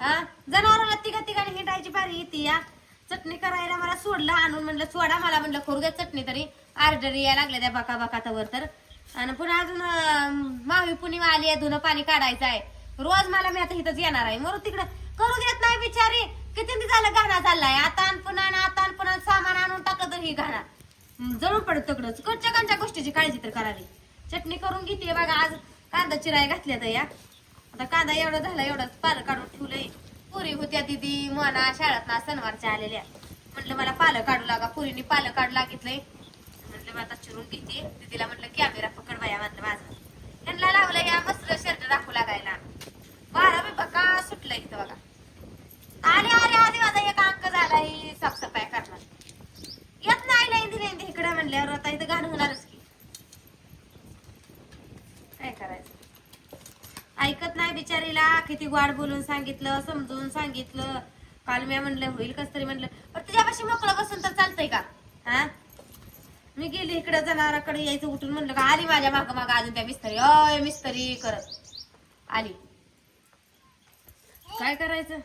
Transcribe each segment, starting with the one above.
हा? जनावराला तिघा तिघाने हिंडायची भारी येते या. चटणी करायला मला सोडलं आणून म्हणलं सोडा मला म्हणलं करू द्या चटणी तरी. आर्डर यायला लागल्या त्या बाका बकातावर तर आणि पुन्हा अजून मावी पुणिमा आली आहे धुणं पाणी काढायचं आहे. रोज मला मी आता इथंच येणार आहे. मग तिकडं. करू देत नाही बिचारी. किती झालं घाणा चाललाय आता पुन्हा आणि आता पुन्हा सामान आणून टाकलं तर ही घाणा. जरूर पडत तिकडंच कोणत्या कोणत्या गोष्टीची काळजी तर करावी. चटणी करून घेते बघा आज कांदा चिराय घातल्या तर या. आता कांदा एवढा झाला एवढाच पालक काढून ठेवलंय. पुरी होत्या दिदी मना शाळेत ना सणवारच्या आलेल्या. म्हटलं मला पालक काढू लागा. पुरीनी पालक काढू लागितलंय. म्हटलं मी आता चिरून घेते. दिदीला म्हटलं कॅमेरा पकड बाया म्हटलं माझा. त्यांना लावलं या मस्त शर्ट दाखवू लागायला बारा मी बघा सुटलं इथं बघा अरे अरे अरे माझा एक अंक झाला ही साफसफाई करणार येत नाही लेंदी लेंदी इकडे म्हणल्यावर आता इथं घाण होणारच की काय करायचं ऐकत नाही बिचारीला किती वाढ बोलून सांगितलं समजून सांगितलं. काल मी म्हणलं होईल कस तरी म्हणलं. पण तुझ्यापाशी मोकळं बसून तर चालतंय का? हा? मी गेली इकडे जनावराकडे यायचं उठून म्हणलं का आली माझ्या माग माग अजून त्या मिस्तरी. अय मिस्तरी करत. आली. काय करायचं?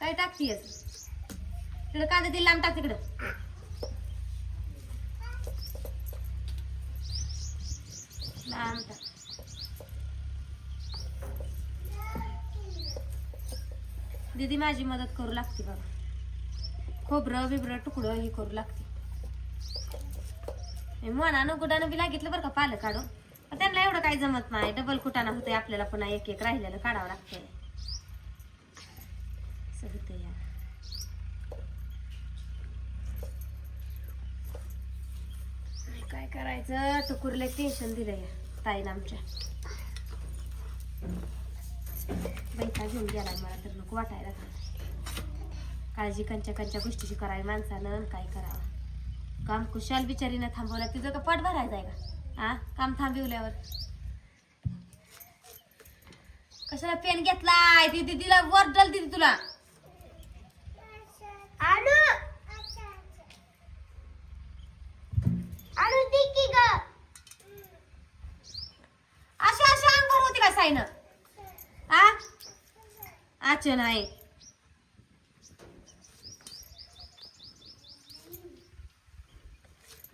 काय टाकतीयस? तिकडे कांदा दिला लांब टाक तिकडं. लांब टाक दीदी माझी मदत करू लागते बघा. खोबरं बिबरं तुकडं हे करू लागते. हे मनानं गुडानं बी लागितलं बरं का पालं काढून पण त्यांना एवढं काही जमत नाही. डबल कुटाना होतंय आपल्याला पुन्हा एक एक राहिलेलं काढावं लागतंय. असं होतंय काय करायचं? टुकुरले टेन्शन दिलं या ताईला आमच्या. बैठा घेऊन गेलाय मला तर नको वाटायला. काळजी कंच्या कंच्या गोष्टीची करावी माणसानं काय करावं. काम कुशाल बिचारीनं थांबवलं तिचं का पट भरायचं आहे का? हा काम थांबवल्यावर. कशाला पेन घेतलाय? ती दिदीला वर डल दिदी तुला. आणू आणू की ग. अशा अशा अंगावर होती का साईनं? वाचन आहे.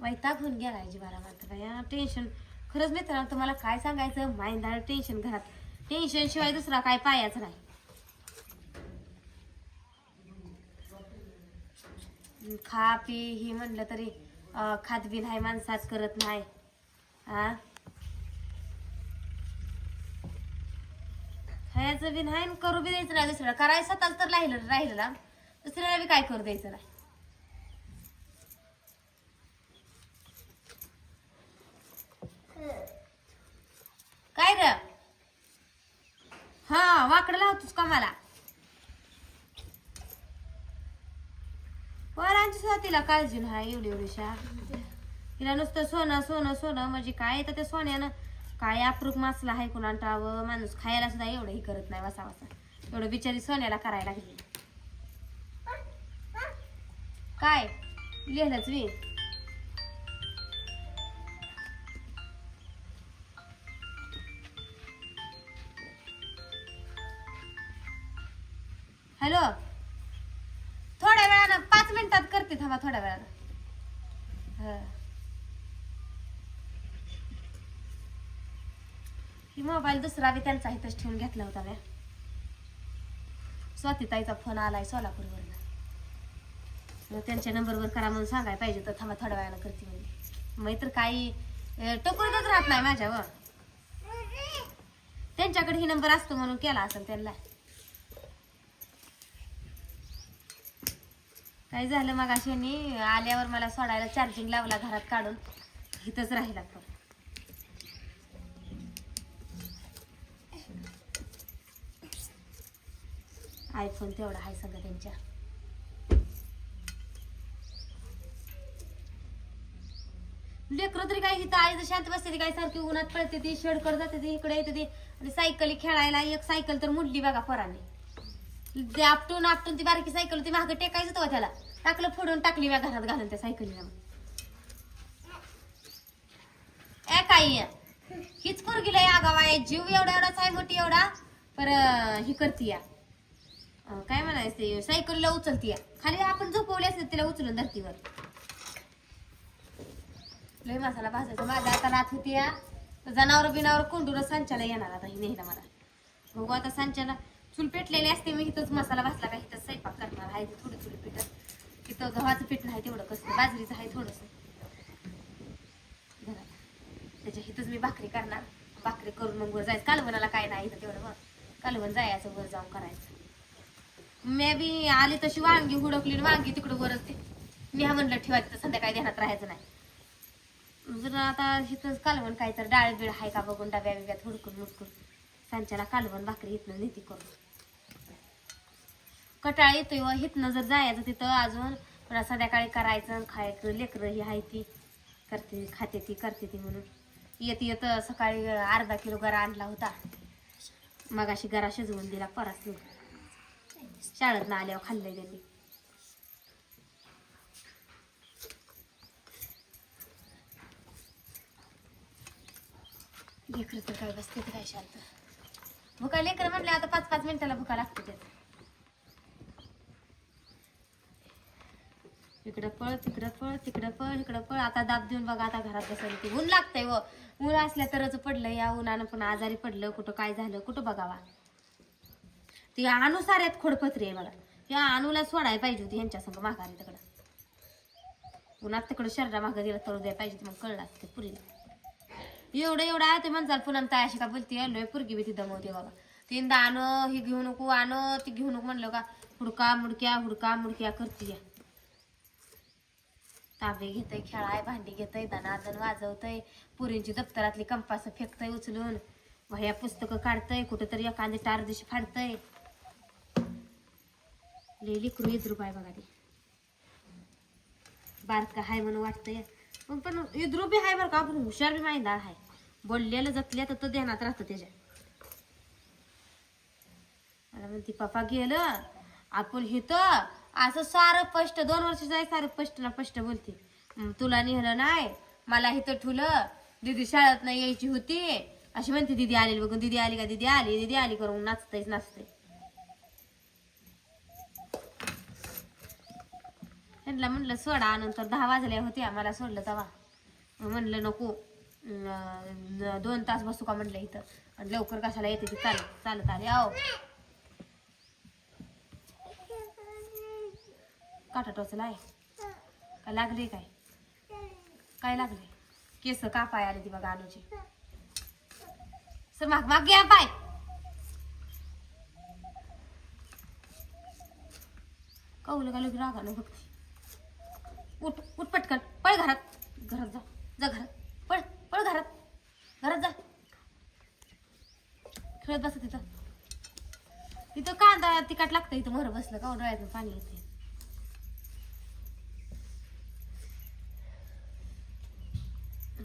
वैताग होऊन गेलाय जीवाला मात्र या टेन्शन खरंच मित्रांनो तुम्हाला काय सांगायचं? माइंदाळ टेन्शन घरात. टेन्शन शिवाय दुसरा काय पायाच नाही. खा पी ही म्हणलं तरी अं, खात नाही माणसाच करत नाही. हा खायचं बी नाही आणि करू बी द्यायचं नाही दुसऱ्याला. करायचं स्वतःच तर राहिलं राहिलेला दुसऱ्याला बी काय करू द्यायचं नाही. काय ग? हा वाकडं लावतोस का मला? पोरांची सुद्धा तिला काळजी नाही एवढी एवढीशा तिला नुसतं सोनं सोनं सोनं म्हणजे काय तर त्या सोन्यानं. काय अप्रूप मासला आहे कुणा टावं माणूस खायला सुद्धा एवढंही करत नाही वासा वासा. एवढं बिचारी सोन्याला करायला लागली. काय? लिहिलंच मी. हॅलो? थोड्या वेळानं पाच मिनिटात करते थांबा थोड्या वेळानं. हा. ही मोबाईल दुसरा बी त्यांचा इथंच ठेवून घेतला होता म्या स्वातीताईचा फोन आलाय सोलापूरवरून. मग त्यांच्या नंबरवर करा म्हणून सांगायला पाहिजे तर थांबा थोड्या वेळानं करते म्हणजे मग तर काही टोकूनच राहत नाही माझ्यावर. त्यांच्याकडे ही नंबर असतो म्हणून केला असेल त्यांना. काय झालं मग अशाने आल्यावर मला सोडायला चार्जिंग लावला घरात काढून. इथंच राहिला फोन आयफोन तेवढा आहे सगळं त्यांच्या. लेकरं तरी काय इथं आई शांत बसते ती काय सारखी उन्हात पळते ती शेडकड जाते ती इकडे येते ती. आणि सायकली खेळायला एक सायकल तर मुडली बघा पोराने. ते आपटून आपटून ती बारकी सायकल होती मागं टेकायचं होतं त्याला. टाकलं फोडून टाकली मी घरात घालून त्या सायकलीला ए काही हीच पोरगीला या गावा जीव एवढा एवढाच आहे मोठी एवढा. पर ही करते या. काय म्हणायचं ते सायकलला उचलती या. खाली आपण झोपवले असते तिला उचलून धरतीवर. लय मसाला भाजायचा माझा आता रात होती या. जनावर बिनावर कोंडून सांच्याला येणार आता ही नेहला मला. बघू आता सांच्याला. चूल पेटलेली असते मी इथंच मसाला भाजला का इथं स्वयंपाक करणार आहे थोडं चूल पीठ. तिथं गव्हाचं पीठ नाही तेवढं कसं बाजरीचं आहे थोडंसं. त्याच्या इथंच मी भाकरी करणार. भाकरी करून मग वर जायचं. कालवणाला काय नाही इथं तेवढं मग कालवण जायचं वर जाऊन करायचं. मे बी आली तशी वांगी हुडकली आणि वांगी तिकडं वरच ते. मी हा म्हणलं ठेवा तिथं संध्याकाळी ध्यानात राहायचं नाही. जर आता इथंच कालवण काय तर डाळ बिळ आहे का बघून डब्या बिब्यात हुडकून मुडकून सांच्याला कालवण भाकरी इथनं नेती करून. कटाळ येतोय व हिथनं जर जायचं तिथं अजून पुन्हा संध्याकाळी करायचं खायचं लेकरं ही आहे ती. करते खाते ती करते ती म्हणून. येत येत सकाळी अर्धा किलो गरा आणला होता. मग अशी गरा शिजवून दिला परत शाळेत ना आल्यावर खाल्लंय त्यांनी. लेकर तर काय बसते तर काय शांत. भुका लेकर म्हटलं आता पाच पाच मिनिटाला भुका लागते त्यात. इकडं पळ तिकडं पळ तिकडं पळ इकडं पळ. आता दाब देऊन बघा आता घरात बसायला ते ऊन लागतंय व. ऊन असल्या तरच पडलं या उन्हानं पण आजारी पडलं कुठं काय झालं कुठं बघावा. ते अणू साऱ्यात खोडपत्री आहे बघा. या अणूला सोडायला पाहिजे होती यांच्या संग माघारी तिकडं. उन्हात तिकडं शरीरा माघारी दिला तळू द्यायला पाहिजे मग कळलं असतं पुरीला. एवढं एवढं आहे ते म्हणतात पुन्हा ताय अशी का बोलते आहे पुरगी बी ती दमवते बाबा. तीनदा आणं ही घेऊ नको आणं ती घेऊ नको म्हणलं का हुडका मुडक्या हुडका मुडक्या करते या. तांबे घेतय खेळाय भांडी घेतय दनादन वाजवतय पुरींची दप्तरातली कंपास फेकतय उचलून. वह्या पुस्तकं काढतय कुठंतरी एखादी टार दिवशी फाडतय. लय लिकरू इद्रूप आहे बघा ती. बारका हाय म्हणून वाटतंय. पण पण इद्रूप बी हाय बरं का? आपण हुशार बी माहिती हाय. बोललेलं जतल्या तर तो ध्यानात राहतं त्याच्या. मला म्हणते पप्पा गेलं आपण हिथं असं सारं स्पष्ट दोन वर्षाचं आहे सारं स्पष्ट ना स्पष्ट बोलते. तुला नेहलं नाही मला हिथं ठुलं दिदी शाळेत नाही यायची होती. अशी म्हणते दिदी आली बघून दिदी आली का दिदी आली दिदी आली करून नाचतयच नाचतय. त्यांना म्हणलं सोडा नंतर दहा वाजल्या होत्या मला सोडलं तेव्हा म्हणलं नको दोन तास बसू का? म्हणलं इथं. आणि लवकर कशाला येते ती चालत चालत आले. आहो काटा टोचला आहे. काय लागले काय? काय लागले? केस कापाय आले ती बघा अनुची सर माग माग घ्या पाय. कौलं का लगे रागानं बघते? उठ उठ पटकन. पळ घरात. घरात जा. जा घरात. पळ पळ घरात. घरात जा. खेळत बस तिथं. तिथं कांदा तिखट लागतं इथं मोहर बसलं का? डोळ्यातून पाणी येते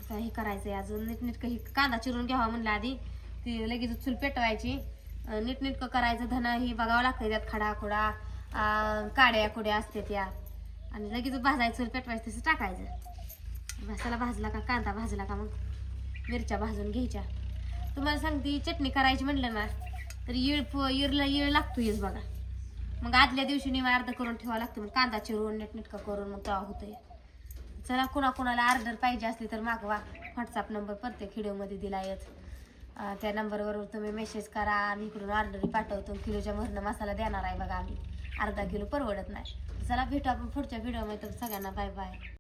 हे करायचंय अजून. नीटनीटकं ही कांदा चिरून घ्यावा म्हणलं आधी. ती लगेच चूल पेटवायची. अं, नीटनीटकं करायचं धन ही बघावं लागतं त्यात खडा खुडा काड्या कुड्या असते त्या आणि लगेच भाजायचं पेटवायचं तसं टाकायचं. मसाला भाजला का कांदा भाजला का मग? मिरच्या भाजून घ्यायच्या. तुम्हाला सांगते चटणी करायची म्हणलं ना तर येळ येळला येळ लागतो येस बघा. मग आदल्या दिवशी निवा अर्ध करून ठेवावं लागतं मग कांदा चिरून नीटनीटकं करून मग तेव्हा होतंय. चला कोणाकोणाला ऑर्डर पाहिजे असली तर मागवा. व्हॉट्सअप नंबर प्रत्येक व्हिडिओमध्ये दिला येत त्या नंबरवर तुम्ही मेसेज करा. आम्ही इकडून ऑर्डर पाठवतो. किलोच्या भरणं मसाला देणार आहे बघा आम्ही. अर्धा किलो परवडत नाही. चला भेटू आपण पुढच्या व्हिडिओमध्ये तर सगळ्यांना बाय बाय